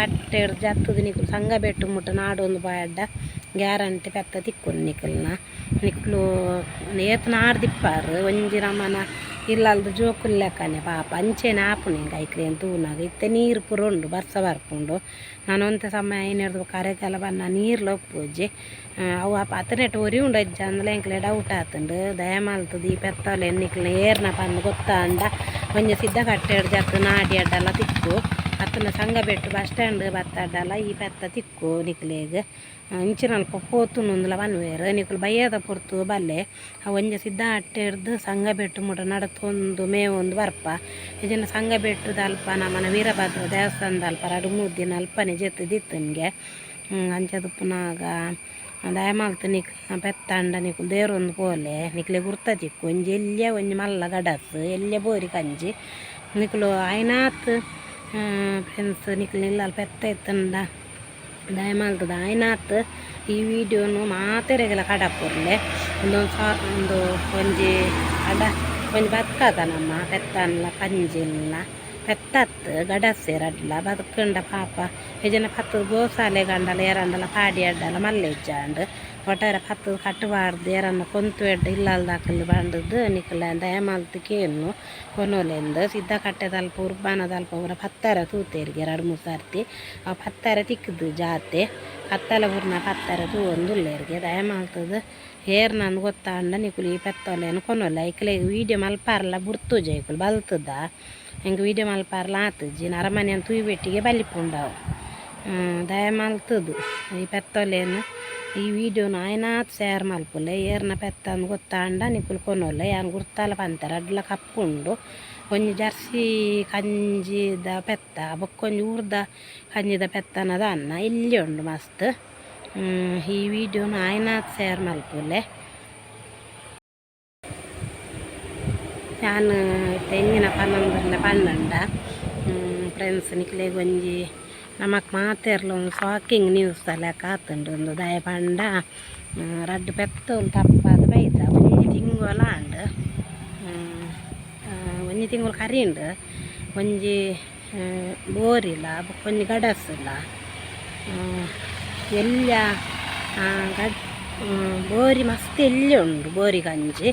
ಕಟ್ಟೆ ಜತ್ತದು ನಿಕ್ಲು. ಸಂಘ ಬೆಟ್ಟು ಮುಟ್ಟ, ನಾಡೊಂದು ಬಾಯಡ್ಡ ಗ್ಯಾರಂಟಿ ಪೆತ್ತ ತಿಕ್ಕೊಂಡು ನಿಕ್ಲನ. ನಿಕ್ಲು ಏತ್ ನಾಡ್ದಿಪ್ಪಾರು ಒಂಜಿ ರಮನ ಇಲ್ಲಲ್ದು ಜೋಕುಲ್ ಲೆಕ್ಕನೆ ಪಾಪ. ಅಂಚೆನೆ ಆಪುನೆ ಐಕ್ರಿ ಅಂತ ತೂನಾಗ ಇತ್ತೆ ನೀರು ಪುರುಂಡು ಬರ್ಸ ಬರ್ಪುಂಡು ನಾನೊಂದು ಸಮಯ ಏನಿರ್ದು ಕರೆಗೆಲ್ಲ ಬನ್ನ ನೀರು ಲೊಪ್ಪುಜಿ ಅವು ಆ ಪತ್ತನೆಟ್ಟು ಒರಿ ಉಂಡು ಅಜ್ಜ ಅಂದ್ಲೆ. ಎಂಕ್ಲೆ ಡೌಟ್ ಆತುಂಡು. ದಯಮಾಲ್ತದ ಈ ಪೆತ್ತಲೆ. ನಿಕ್ಲ ಏರ್ನ ಪಂದು ಗೊತ್ತಾಂಡ ಒಂಜಿ ಸಿದ್ಧ ಕಟ್ಟೆ ಜತ್ತು ನಾಡಿ ಅಡ್ಡಲ್ಲ ತಿಕ್ಕು. ಅತ್ತನ ಸಂಘ ಬೆಟ್ಟು ಬಸ್ ಸ್ಟ್ಯಾಂಡ್ ಬತ್ತಾಡಲ್ಲ ಈ ಪೆತ್ತ ತಿಕ್ಕು ನಿಕ್ಲೆಗ್. ಇಂಚಿನ ಅಲ್ಪ ಪೋತುನೊಂದುಲ ಬನ್ವೇರು. ನಿಕ್ಲು ಬಯ್ಯದ ಪೊರ್ತು ಬಲ್ಲೆ. ಒಂಜ ಸಿದ್ಧ ಅಟ್ಟೆ ಹಿಡ್ದು ಸಂಘ ಬೆಟ್ಟು ಮುಟ ನಡತೊಂದು ಮೇವೊಂದು ಬರ್ಪ. ಇದನ್ನು ಸಂಘ ಬೆಟ್ಟದ ಅಲ್ಪ ನಮ್ಮನ ವೀರಭದ್ರ ದೇವಸ್ಥಾನದ ಅಲ್ಪ ಎರಡು ಮೂರು ದಿನ ಅಲ್ಪನೆ ಜೆತ್ತು ದಿತ್ತನ್ಗೆ ಅಂಚದು ಪುನಾಗ ದಯಮಾಲ್ತು ನಿಕ್ ಪೆತ್ತಂಡ ನಿಕ್ಲು ದೇವ್ರೊಂದು ಪೋಲೆ. ನಿಕ್ಲೆ ಗುರ್ತ ತಿಕ್ಕು. ಒಂಜಿ ಎಲ್ಯ ಒಂಜಿ ಮಲ್ಲ ಗಡಸ್, ಎಲ್ಯ ಬೋರಿ ಕಂಜಿ. ನಿಕ್ಲು ಆಯ್ನಾತ್ ಫ್ರೆಂಡ್ಸ್ ನಿಕ್ಲು ನಿಲ್ಲಲ್ಲಿ ಪೆತ್ತ ಇತ್ತಂಡ ದಯಮಾಲ್ತದ ಆಯ್ನಾತ್. ಈ ವಿಡಿಯೋನು ಮಾತೆರೆಗೆಲ್ಲ ಕಡಪುರ್ಲೆ. ಒಂದೊಂದು ಸಾ ಒಂದು ಒಂಜಿ ಅಡ, ಒಂಜಿ ಬದುಕದ ನಮ್ಮ ಪೆತ್ತನ್ಲ ಕಂಜಿಲ್ಲ ಪೆತ್ತತ್ತು ಗಡಸೆ ರಡ್ಲ, ಬದುಕಂಡ ಪಾಪ. ಹೆಜನ ಪತ್ತದ ಗೋಸಾಲೆ ಗಂಡಲ, ಏರಂಡಲ, ಪಾಡಿ ಅಡ್ಡಲ, ಮಲ್ಲೆಜ್ಜಾಂಡ್. ಒಟ್ಟಾರೆ ಪತ್ತು ಕಟ್ಟುಬಾರ್ದು ಏರನ್ನ ಕೊಂತು ಎಡ್ಡ ಇಲ್ಲಲ್ದಾಕಲ್ಲಿ ಬಂಡದ್ದು ನಿಕ್ಕಲ ದಯಮಾಲ್ತು ಕೇನು ಕೊನೋಲೆಂದು ಸಿದ್ಧ ಕಟ್ಟೆದಲ್ಪ ಉರ್ಬಾನದಲ್ಪ ಅವರ ಪತ್ತಾರ ತೂತೇರಿಗೆ ಎರಡು ಮೂರು ಸರ್ತಿ. ಆ ಪತ್ತಾರ ತಿಕ್ಕದು ಜಾತೆ ಕತ್ತಲ ಊರ್ನ ಪತ್ತಾರ ತೂ ಒಂದು ಉಳ್ಳೇರಿಗೆ ದಯಮಾಲ್ತದ ಹೇರ್ ನಂದು ಗೊತ್ತಾಂಡ ನಿಕುಲಿ ಈ ಪೆತ್ತೊಲೆಯನ್ನು ಕೊನೊಲ್ಲ ಐಕಲೆ ವೀಡಿಯೋ ಮಲ್ಪಾರಲ್ಲ ಬುರ್ತು ಜೈಕುಲ್ ಬಲ್ತದ. ಹೆಂಗೆ ವೀಡಿಯೋ ಮಲ್ಪಾರಲ್ಲ ಆತಜ್ಜಿ ನರಮನೆಯನ್ನು ತುಯಿ ಬೆಟ್ಟಿಗೆ ಬಲಿಪುಂಡವು. ದಯಮಾಲ್ತದು ಈ ಈ ವಿಡಿಯೋ ಆಯ್ನಾತ್ ಶೇರ್ ಮಲ್ಪುಲೆ ಏರ್ನ ಪೆತ್ತ ಗೊತ್ತಾಂಡ, ನಿಕುಲು ಕೊನೊಲ್ಲ ಯಾನ್ ಗುರ್ತಾಲ ಪಂತರ ಅಡ್ಲ ಕಪ್ಪುಂಡು ಒಂಜಿ ಜರ್ಸಿ ಕಂಜಿದ ಪೆತ್ತ ಬೊಕ್ಕೊಂಜಿ ಊರ್ದ ಕಂಜಿದ ಪೆತ್ತನದ ಅನ್ನ ಇಲ್ಲಿ ಉಂಡು ಮಸ್ತ್. ಈ ವಿಡಿಯೋನ ಆಯ್ನಾತ್ ಶೇರ್ ಮಲ್ಪುಲೆ ನಾನು ತೆಂಗಿನ ಪನ್ನೊಂದರ ಪನ್ನೊಂಡ. ಫ್ರೆಂಡ್ಸ್ ನಿಕ್ಲೆಗ್ ಒಂಜಿ ನಮಕ್ ಮಾತೆರ್ಲ ಒಂದು ಶಾಕಿಂಗ್ ನ್ಯೂಸ್ ಲೆಕ್ಕ ಆತುಂಡು ಒಂದು ದಯ ಪಂಡ ರಡ್ಡ್ ಪೆತ್ತೋಲು ತಪ್ಪಾದ ಬೈದ ಒಂಜಿ ತಿಂಗೋಲ ಆಂಡ್ ಒಂಜಿ ತಿಂಗಳು ಕರಿಂಡು. ಒಂಜಿ ಬೋರಿಲ್ಲ ಬೋರಿಲ ಬೊಕ್ಕೊಂಜಿ ಗಡಸಿಲ್ಲ ಎಲ್ಲ ಗಡ್ ಬೋರಿ ಮಸ್ತ್ ಎಲ್ಲಿ ಉಂಡು, ಬೋರಿ ಗಂಜಿ.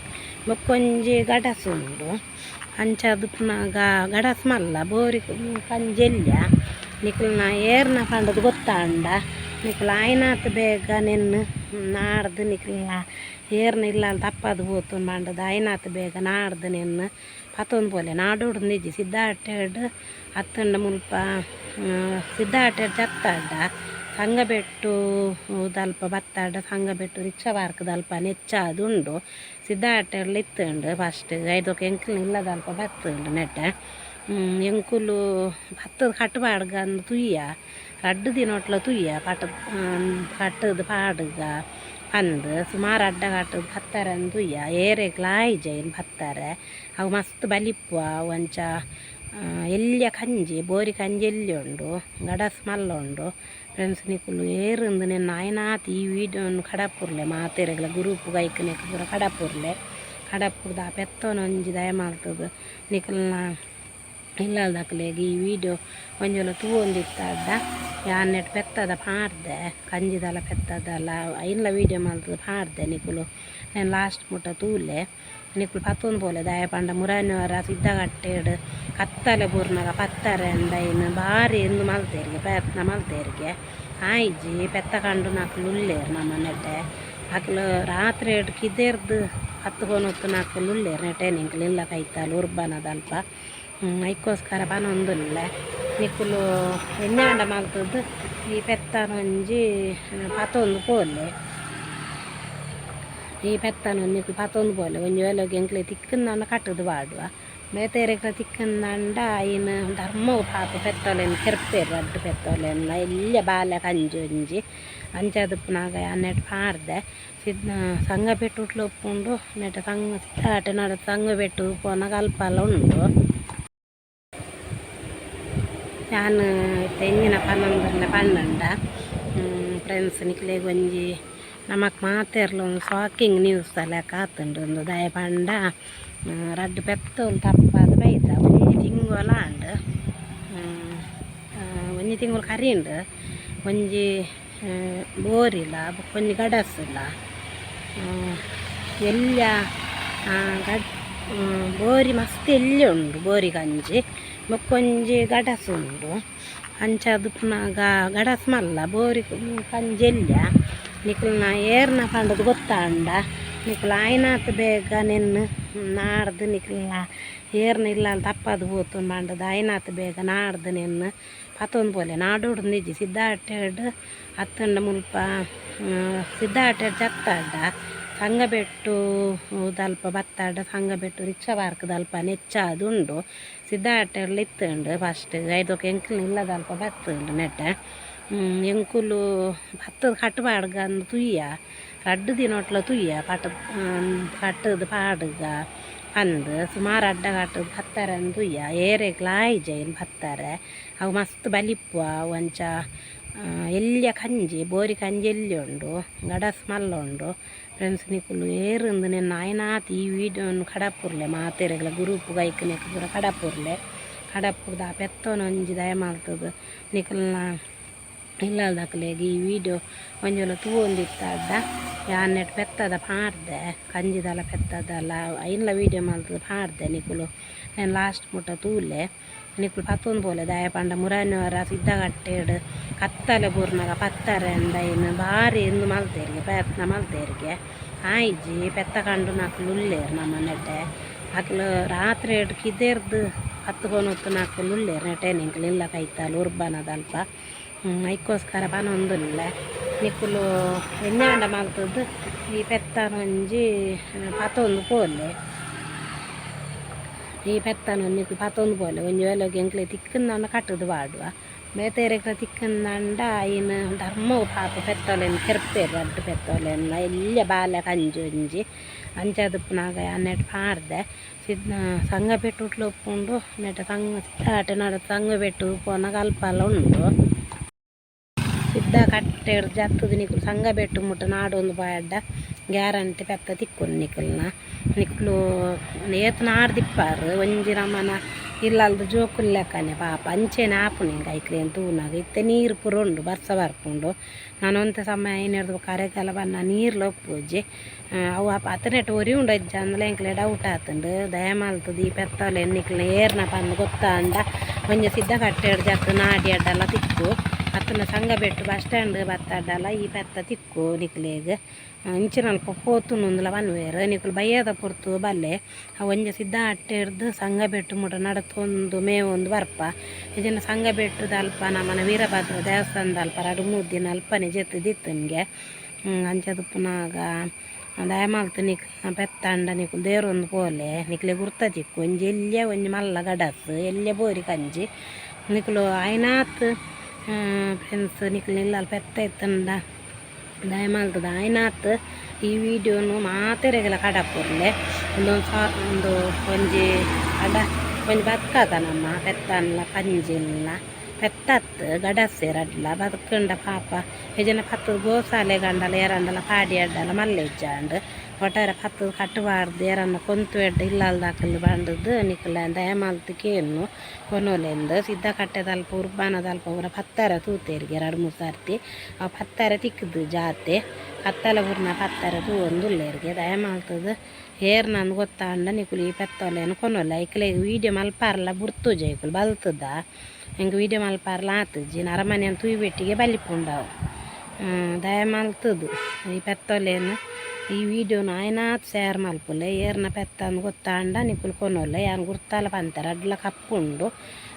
ಬೊಕ್ಕೊಂಜಿ ಗಡಸು ಉಂಡು. ಅಂಚದು ಗ, ಗಡಸ್ ಮಲ್ಲ, ಬೋರಿ ಕಂಜಿ ಎಲ್ಯ ನಿಕ್ಲನ ಏರ್ನ ಕಂಡದ್ದು ಗೊತ್ತಾಂಡ. ನಿಕ್ಲ ಆಯ್ನಾತ್ ಬೇಗ ನಿನ್ನ, ನಾಡ್ದು ನಿಕ್ಲ ಏರ್ನ ಇಲ್ಲ ಅಂತ ಅಪ್ಪದು ಹೋತು ಮಾಡದು ಆಯ್ನಾತ್ ಬೇಗ ನಾಡ್ದು ನಿನ್ನ. ಪತ್ತೊಂದು ಪೋಲೆ ನಾಡೋಡು ನಿಜಿ ಸಿದ್ಧಾಟೆಡ್ ಹತ್ತಂಡ ಮುಲ್ಪ ಸಿದ್ಧಾಟೆಡ್ ಸಂಘ ಬೆಟ್ಟು ದಲ್ಪ ಬತ್ತಾಡ ಸಂಗಬೆಟ್ಟು ರಿಕ್ಷಾ ಪಾರ್ಕ್ ದಲ್ಪ ನೆಚ್ಚಾದು ಉಂಡು. ಸಿದ್ಧಾಟೆಡ್ಲ ಇತ್ತುಂಡು ಫಸ್ಟ್ ಐದು ಎಂಕಲ್ ಇಲ್ಲದಲ್ಪ ಬತ್ತುಂಡು ನೆಟ್ಟೆ. ಎಂಕುಲು ಭತ್ತದ ಕಟ್ಟುಪಾಡ್ಗ ಅಂದು ತುಯ್ಯ. ರಡ್ಡು ದಿನೊಟ್ಲ ತುಯ್ಯ ಪಟ ಕಟ್ಟದ ಪಾಡ್ಗ ಅಂದು. ಸುಮಾರು ಅಡ್ಡ ಕಟ್ಟದ ಭತ್ತರಂದು ಅಂದು ತುಯ್ಯ. ಏರೆಗ್ಲ ಜೈನ್ ಭತ್ತಾರೆ ಅವು ಮಸ್ತ್ ಬಲಿಪ್ಪ, ಒಂಚ ಎಲ್ಲಿಯ ಕಂಜಿ, ಬೋರಿ ಕಂಜಿ ಎಲ್ಲಿ ಉಂಡು? ಗಡಸ್ ಮಲ್ಲ ಉಂಡು. ಫ್ರೆಂಡ್ಸ್ ನಿಕುಲು ಏರಂದು ನಿನ್ನ ಆಯ್ನಾತ್ ಈ ವಿಡಿಯೋನು ಕಡಪುರ್ಲೆ ಮಾತೆರೆಗ್ಲ, ಗುರುಪ್ ಗೈಕ್ ನಿಕ್ಕ ಕಡಪುರ್ಲೆ ಕಡಪುರ್ದ ಆ ಪೆತ್ತೋನ ಒಂಜಿ ದಯ ಮಾಡ್ತದ ನಿಕಲ್ನ ಇಲ್ಲದಕ್ಲೆಗ್ ಈ ವಿಡಿಯೋ ಒಂಜೊಲ ಯಾ ಯಾನ್ನೆಟ್ ಪೆತ್ತದ ಪಾಡ್ದೆ, ಕಂಜಿದಲ ಪೆತ್ತದಲ್ಲ ಇಲ್ಲ ವಿಡಿಯೋ ಮಾಡ್ತದ ಪಾಡ್ದೆ ನಿಕುಲು. ನಾನು ಲಾಸ್ಟ್ ಮುಟ್ಟ ತೂಲೆ, ನಿಕುಲು ಪತ್ತೊಂದು ಪೋಲೆ ದಯ ಪಂಡ ಮುರಾನಿವರ ಸಿದ್ಧಗಟ್ಟೆಡು, ಕತ್ತಲೆ ಪೂರ್ಣಗ ಪತ್ತರೆ ಅಂದ ಇನ್ನು ಭಾರಿ ಎಂದು ಮಲ್ತೇರಿಗೆ, ಪ್ರಯತ್ನ ಮಲ್ತೇರಿಗೆ. ಆಯ್ಜಿ, ಪೆತ್ತ ಕಂಡು ನಾಲ್ಕು ಉಳ್ಳೇರು ನಮ್ಮ ನೆಟ್ಟೆ ಅಕ್ಲು ರಾತ್ರಿ ಕಿದೇರ್ದು ಹತ್ತು ಹೊತ್ತು ನಾಲ್ಕು ಉಳ್ಳೇರು ನೆಟ್ಟೆ ನಿಂಕ್ಲು. ಇಲ್ಲ ಕೈತಾಲು ಉರ್ಬನದಲ್ಪ. ಐಕೋಸ್ಕರ ಪನೊಂದುಲ್ಲೆ ನಿಕ್ಕುಲು ಎಣ್ಣೆಂಡ ಮಲ್ತದ್ದು ಈ ಪೆತ್ತನ ಒಂಜಿ ಪತ್ತೊಂದು ಪೋಲೆ ಈ ಪೆತ್ತನ ನಿಕ್ಕು ಪತ್ತೊಂದು ಪೋಲೆ ಒಂಜಿ ವೇಲೆಗೆ ಎಂಕ್ಲೆ ತಿಕ್ಕಂದಂಡ ಕಟ್ಟದು ಬಾಡುವ. ಬೇತೆರೆಗ್ಲ ತಿಕ್ಕಂದಂಡ ಐನು ಧರ್ಮವು ಪಾಪ ಪೆತ್ತೊಲೆನ್ ಕೆರ್ಪೇರು, ಅಡ್ಡು ಪೆತ್ತೊಲೆನ್ಲ ಎಲ್ಲ ಬಾಲ್ಯ ಕಂಜಿ ಒಂಜಿ. ಅಂಚದು ಪುನಾಗ ಅನ್ನೆಟ್ ಪಾಡ್ದೆ. ಸಿದ್ಧ ಸಂಘ ಬೆಟ್ಟು ಉಟ್ಲು ಉಪ್ಪುಂಡು ನೆಟ್ಟ ಸಂಘ ಸಿದ್ದಾಟ ನಡ ಸಂಘ ಬೆಟ್ಟು ಪೋನ ಕಲ್ಪಲ ಉಂಡು. ನಾನು ತೆಂಗಿನ ಪನ್ನೊಂದರ ಪನ್ನೊಂಡ ಫ್ರೆಂಡ್ಸ್ ನಿಕ್ಲೆಗ್ ಒಂಜಿ ನಮಕ್ ಮಾತೆರ್ಲ ಒಂದು ಶಾಕಿಂಗ್ ನ್ಯೂಸ್ ಲೆಕ್ಕ ಆತುಂಡು ಒಂದು ದಯ ಪಂಡ ರಡ್ಡು ಪೆತ್ತೋಲು ತಪ್ಪಾದ ಬೈದ ಒಂಜಿ ತಿಂಗೋಲ ಆಂಡ್ ಒಂಜಿ ತಿಂಗಳು ಕರಿಯುಂಡು ಒಂಜಿ ಆ, ಬೋರಿಲ ಬೊಕ್ಕೊಂಜಿ ಗಡಸಿಲ್ಲ ಎಲ್ಲ ಆ, ಗಡ್ ಆ, ಬೋರಿ ಮಸ್ತ್ ಎಲ್ಲಿ ಉಂಡು ಬೋರಿ ಗಂಜಿ ಬೊಕ್ಕೊಂಜಿ ಗಡಸು ಉಂಡು ಅಂಚಾದು ಪುನಗ ಗಡಸ್ ಮಲ್ಲ, ಬೋರಿ ಕಂಜೆಲ್ಯ ನಿಕ್ಲನ ಏರ್ನ ಪಂಡದು ಗೊತ್ತಾಂಡ. ನಿಕ್ಲ ಆಯ್ನಾತ್ ಬೇಗ ನೆನ್ನು, ನಾಡ್ದು ನಿಕ್ಲ ಏರ್ನ ಇಲ್ಲ ಅಂತ ಅಪ್ಪದು ಹೋತು ಪಂಡದು. ಆಯ್ನಾತ್ ಬೇಗ ನಾಡ್ದು ನೆನ್ನು. ಪತ್ತೊಂದು ಪೋಲೆ, ನಾಡೋಡು ನಿಜಿ ಸಿದ್ದಾಟೆಡ್ ಅತ್ತಂಡ ಮುಲ್ಪ ಸಿದ್ದಾಟೆಡ್ ಜತ್ತಾಡ ಸಂಗಬೆಟ್ಟು ದಲ್ಪ ಬತ್ತಾಡ ಸಂಗಬೆಟ್ಟು ರಿಕ್ಷಾ ಪಾರ್ಕ್ ದಲ್ಪ ನೆಚ್ಚಾದು ಉಂಡು ಸಿದ್ಧಾಟಲ್ಲಿ ಇತ್ತುಂಡು ಫಸ್ಟ್ ಐದು ಎಂಕಲ್ನ ಇಲ್ಲದ ಅಲ್ಪ ಬತ್ತುಂಡು ನೆಟ್ಟ. ಎಂಕುಲು ಭತ್ತದ ಕಟ್ಟುಪಾಡ್ಗ ಅಂದು ತುಯ್ಯ. ರಡ್ಡು ದಿನೊಟ್ಲ ತುಯ್ಯ, ಪಟ ಕಟ್ಟದ ಪಾಡ್ಗ ಅಂದು. ಸುಮಾರು ಅಡ್ಡ ಭತ್ತಾರೆ ಅಂದು ತುಯ್ಯ. ಏರೆಗ್ಲ ಜೈನ್ ಭತ್ತಾರೆ ಅವು ಮಸ್ತ್ ಬಲಿಪ್ಪ ಒಂಚ ಎಲ್ಲಿಯ ಕಂಜಿ, ಬೋರಿ ಕಂಜಿ ಎಲ್ಲಿ ಉಂಡು ಗಡಸ್ ಮಲ್ಲ ಉಂಡು ಫ್ರೆಂಡ್ಸ್ ನಿಕ್ಕುಲು ಏರುಂದು ನಿನ್ನ ಆಯ್ನಾತ್ ಈ ವಿಡಿಯೋನು ಕಡಪುರ್ಲೆ ಮಾತೆರೆಗಳ ಗ್ರೂಪ್ ಗೈಕನೆಕ್ ಪೂರ ಕಡಪುರ್ಲೆ ಕಡಪುರ್ದ ಆ ಪೆತ್ತೋನ ಒಂಜಿ ದಯ ಮಾಡ್ತದ ನಿಕ್ಕಲ್ನ ಇಲ್ಲದಾಕಲೆಗ್ ಈ ವಿಡಿಯೋ ಒಂಜೊಲ ತೂವೊಂದಿತ್ತಾದ ಯಾನೆಟ್ ಪೆತ್ತದ ಪಾಡ್ದೆ ಕಂಜಿದಲ ಪೆತ್ತದಲ್ಲ ಇಲ್ಲ ವಿಡಿಯೋ ಮಾಡ್ತದ ಪಾಡ್ದೆ ನಿಕ್ಕುಲು ನಾನು ಲಾಸ್ಟ್ ಮುಟ್ಟ ತೂಲೆ ನಿಕ್ಕುಲು ಪತ್ತೊಂದು ಪೋಲೆ ದಯ ಪಂಡ ಮುರಾನಿವರ ಸಿದ್ದಗಟ್ಟೆಡ್ ಕತ್ತಲೆ ಬೂರ್ನಾಗ ಪತ್ತಾರೆ ಅಂದೈನು ಭಾರಿ ಎಂದು ಮಲ್ತೇರಿಗೆ ಪ್ರಯತ್ನ ಮಲ್ತೇರಿಗೆ ಆಯ್ಜಿ ಪೆತ್ತ ಕಂಡು ನಾಲ್ಕು ಉಳ್ಳೇರು ನಮ್ಮ ನೆಟ್ಟೆ ಅಕ್ಲು ರಾತ್ರಿ ಎಡ್ ಕಿದೇರ್ದು ಹತ್ಕೊಂಡು ಹೊತ್ತು ನಾಲ್ಕು ಉಳ್ಳೇರು ನೆಟ್ಟೆ ನಿಂಕ್ಲು ಇಲ್ಲ ಕೈತಾಲು ಉರ್ಬನದಲ್ಪ ಐಕೋಸ್ಕರ ಪನೊಂದುಲ್ಲ ನಿಕ್ಕುಲು ಎಣ್ಣೆಂಡ ಮಲ್ತದ್ದು ಈ ಪೆತ್ತನ ಒಂಜಿ ಪತ್ತೊಂದು ಪೋಲೆ ಈ ಪೆತ್ತನ ನಿಕ್ಕು ಪತ್ತೊಂದು ಪೋಲೆ ಒಂಜಿ ವೇಲೆಗೆ ಎಂಕ್ಲೆ ತಿಕ್ಕಂದಂಡ ಕಟ್ಟದು ಪಾಡುವ ಬೇತೆರೆಗ್ಲ ತಿಕ್ಕಂದಂಡ ಇನ್ನು ಧರ್ಮವು ಪಾಪ ಪೆತ್ತೊಲೆನ್ ಕೆರ್ಪೇರು, ಅಡ್ಡು ಪೆತ್ತೊಲೆಲ್ಲ ಎಲ್ಲ ಬಾಲ್ಯ ಕಂಜಿ ಒಂಜಿ ಅಂಚದು ಪುನಾಗ ಅನ್ನೆಟ್ ಪಾಡ್ದೆ ಸಿದ್ದ ಸಂಘ ಪೆಟ್ಟು ಉಟ್ಲು ಒಪ್ಪುಂಡು ನೆಟ್ಟ ಸಂಘ ಸಿದ್ದಾಟ ನಡ ಸಂಘ ಪೆಟ್ಟು ಪೋನ ಕಲ್ಪಲ್ಲ ಉಂಡು ಸಿದ್ದ ಕಟ್ಟೆಡ್ ಜತ್ತದು ನಿಕ್ಲು ಸಂಘ ಬೆಟ್ಟು ಮುಟ್ಟ ನಾಡೊಂದು ಬಾಯಡ್ಡ ಗ್ಯಾರಂಟಿ ಪೆತ್ತ ತಿಕ್ಕೊಂಡು ನಿಕ್ಲನ ನಿಕ್ಲು ಏತ್ ನಾಡ್ ದಿಪ್ಪಾರು ಒಂಜಿ ನಮನ ಇಲ್ಲಲ್ದು ಜೋಕುಲ್ ಲೆಕ್ಕನೆ ಪಾಪ ಅಂಚೆನೆ ಹಿಂಗೆ ಐಕ್ಲೆ ಅಂತ ಊನಾಗ. ಇತ್ತೆ ನೀರು ಪುರುಂಡು, ಬರ್ಸ ಬರ್ಪುಂಡು. ನಾನು ಅಂತ ಸಮಯ ಏನಿರ್ದು ಕರೆಕಾಲ ಬನ್ನ ನೀರು ಲೊಪ್ಪುಜಿ ಅವು ಅಪ್ಪ ಅತನೆಟ್ ಒರಿ ಉಂಡು ಅಜ್ಜ ಅಂದ್ರೆ ಎಂಕ್ಲೆ ಡೌಟ್ ಆತುಂಡು ದಯ ಮಲ್ತದು ಈ ಪೆತ್ತಲೆ ಎನ್ನಿಕ್ಲೆ ಏರ್ನ ಪಂದು ಗೊತ್ತಾಂಡ. ಒಂಜಿ ಸಿದ್ದ ಕಟ್ಟೆಡ್ ಜತ್ತು ನಾಡಿ ಅಡ್ಡೆಲ್ಲ ತಿಕ್ಕು. ಅತ್ತನ ಸಂಘ ಬೆಟ್ಟು ಬಸ್ ಸ್ಟ್ಯಾಂಡ್ ಬತ್ತಾಡಲ್ಲ ಈ ಪೆತ್ತ ತಿಕ್ಕು ನಿಕ್ಲೆಗ್. ಇಂಚಿನಲ್ಪ ಪೋತು ನೊಂದುಲ ಬನ್ವೇರು. ನಿಕ್ಲು ಬಯ್ಯದ ಪೊರ್ತು ಬಲ್ಲೆ. ಒಂಜಿ ಸಿದ್ದ ಅಟ್ಟೆಡ್ದು ಸಂಘ ಬೆಟ್ಟು ಮುಟ ನಡತೊಂದು ಮೇವೊಂದು ಬರ್ಪ. ಇದನ್ನು ಸಂಘ ಬೆಟ್ಟದ ಅಲ್ಪ ನಮ್ಮನ ವೀರಭದ್ರ ದೇವಸ್ಥಾನದ ಅಲ್ಪ ಎರಡು ಮೂರು ದಿನ ಅಲ್ಪನೆ ಜೆತ್ತು ದಿತ್ತು ನಿಮಗೆ. ಅಂಚದು ಪುನಾಗ ದಯಮಾಲ್ತು ನಿಕ್ ಪೆತ್ತಂಡ ನಿಕ್ಲು ದೇವ್ರೊಂದು ಪೋಲೆ. ನಿಕ್ಲೆ ಗುರ್ತ ತಿಕ್ಕು. ಒಂಜಿ ಎಲ್ಯ ಒಂಜಿ ಮಲ್ಲ ಗಡಸ್, ಎಲ್ಯ ಬೋರಿ ಕಂಜಿ. ನಿಕ್ಲು ಆಯ್ನಾತ್ ಫ್ರೆಂಡ್ಸ್ ನಿಕ್ಲು ಇಲ್ಲ ಪೆತ್ತ ಇತ್ತಂಡ ದಯಮಾಲ್ತದ ಆಯ್ನಾತ್ ಈ ವಿಡಿಯೋನು ಮಾತೆರೆಗೆಲ ಕಡಪುರ್ಲೆ. ಒಂದೊಂದು ಸಾ, ಒಂದು ಒಂಜಿ ಅಡ, ಒಂಜಿ ಬತ್ಕದ ನಮ್ಮ ಪೆತ್ತನ್ಲ ಕಂಜಿಲ್ಲ ಪೆತ್ತತ್, ಗಡಸೆರಡ್ಲ, ಬದುಕಂಡ ಪಾಪ. ಹೆಜನ ಪತ್ತದ ಗೋಸಾಲೆ ಗಂಡಲ ಏರಂಡಲ ಪಾಡಿ ಅಡ್ಡಲ ಮಲ್ಲೆಜ್ಜಾಂಡ್ ಒಟ್ಟಾರೆ ಪತ್ತದ ಕಟ್ಟಬಾರ್ದು ಏರನ್ನ ಕೊಂತು ಎಡ್ಡ ಇಲ್ಲಲ್ದಾಕಲ್ ಬಂಡದ್ದು ನಿಕಲ ದಯಮಾಲ್ತು ಕೇನು ಕೊನೋಲೆಂದು. ಸಿದ್ದ ಕಟ್ಟೆದಲ್ಪ ಉರ್ಬಾನದಲ್ಪ ಪೂರ ಪತ್ತಾರ ತೂತೇರಿಗೆ ಎರಡು ಮೂರು ಸರ್ತಿ. ಆ ಪತ್ತಾರ ತಿಕ್ಕದು ಜಾತೆ. ಕತ್ತಲ ಪತ್ತಾರ ತೂ ಒಂದು ಉಳ್ಳೇರಿಗೆ ದಯಮಾಲ್ತದ ಹೇರ್ ನಂದು ಗೊತ್ತಾಂಡ ನಿಕುಲಿ ಪೆತ್ತೊಲೆನು ಕೊನೊಲ್ಲ ಐಕ್ಲೆ ವೀಡಿಯೋ ಮಲ್ಪಾರಲ್ಲ ಬುರ್ತುಜ ಐಕುಲು ಬಲ್ತದ. ಹೆಂಗೆ ವೀಡಿಯೋ ಮಲ್ಪಾರಲ್ಲ ಆತಜ್ಜಿ ನರಮನೆಯನ್ನು ತೂಯಿ ಬೆಟ್ಟಿಗೆ ಬಲಿಪುಂಡವು. ದಯಮಾಲ್ತದು ಈ ಪೆತ್ತೊಲೆನು ಈ ವಿಡಿಯೋನ ಆಯ್ನಾತ್ ಶೇರ್ ಮಲ್ಪುಲೆ ಏರ್ನ ಪೆತ್ತ ಅಂದ್ ಗೊತ್ತಾಂಡ ನಿಕುಲು ಕೊನೊಲ್ಲ ಯಾನ್ ಗುರ್ತಾಲ ಪಂತಾರೆ ಅಡ್ಲ ಕಪ್ಪುಂಡು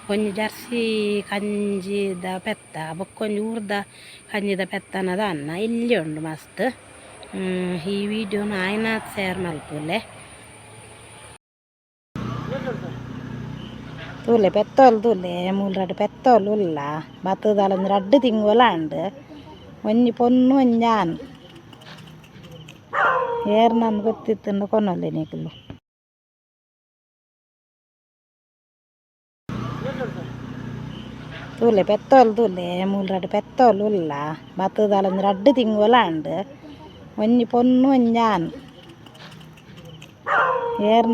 ಒಂಜಿ ಜರ್ಸಿ ಕಂಜಿದ ಪೆತ್ತ ಬೊಕ್ಕೊಂಜಿ ಊರ್ದ ಕಂಜಿದ ಪೆತ್ತನದ ಅನ್ನ ಇಲ್ಲಿ ಉಂಡು ಮಸ್ತ್. ಹ್ಮ್, ಈ ವಿಡಿಯೋನ ಆಯ್ನಾತ್ ಶೇರ್ ಮಲ್ಪುಲೆ ತೂಲೆ ಪೆತ್ತೋಲ್ ತೂಲೆ ಮೂಲು ರಡ್ಡು ಪೆತ್ತೋಲ್ ಉಲ್ಲ ಬತ್ತದಾಲೊಂದು ರಡ್ಡು ತಿಂಗೋಲ ಅಂಡ್ ಒಂಜಿ ಪೊನ್ನು ಒಂಜಿ ಆನ್ ಏರ್ ನನ್ ಗೊತ್ತಿತ್ತು ಕೊನೊಲ್ಲೆ ನಿಕುಲು ತೂಲೆ ಪೆತ್ತೋಲ್ ತೂಲೆ ಮೂಲು ರಡ್ಡು ಪೆತ್ತೋಲ್ ಉಲ್ಲ ಬತ್ತದಾಲೊಂದು ರಡ್ಡು ತಿಂಗೋಲ ಅಂಡ್ ಒಂಜಿ ಪೊನ್ನು ಒಂಜಿ ಆನ್ ಏರ್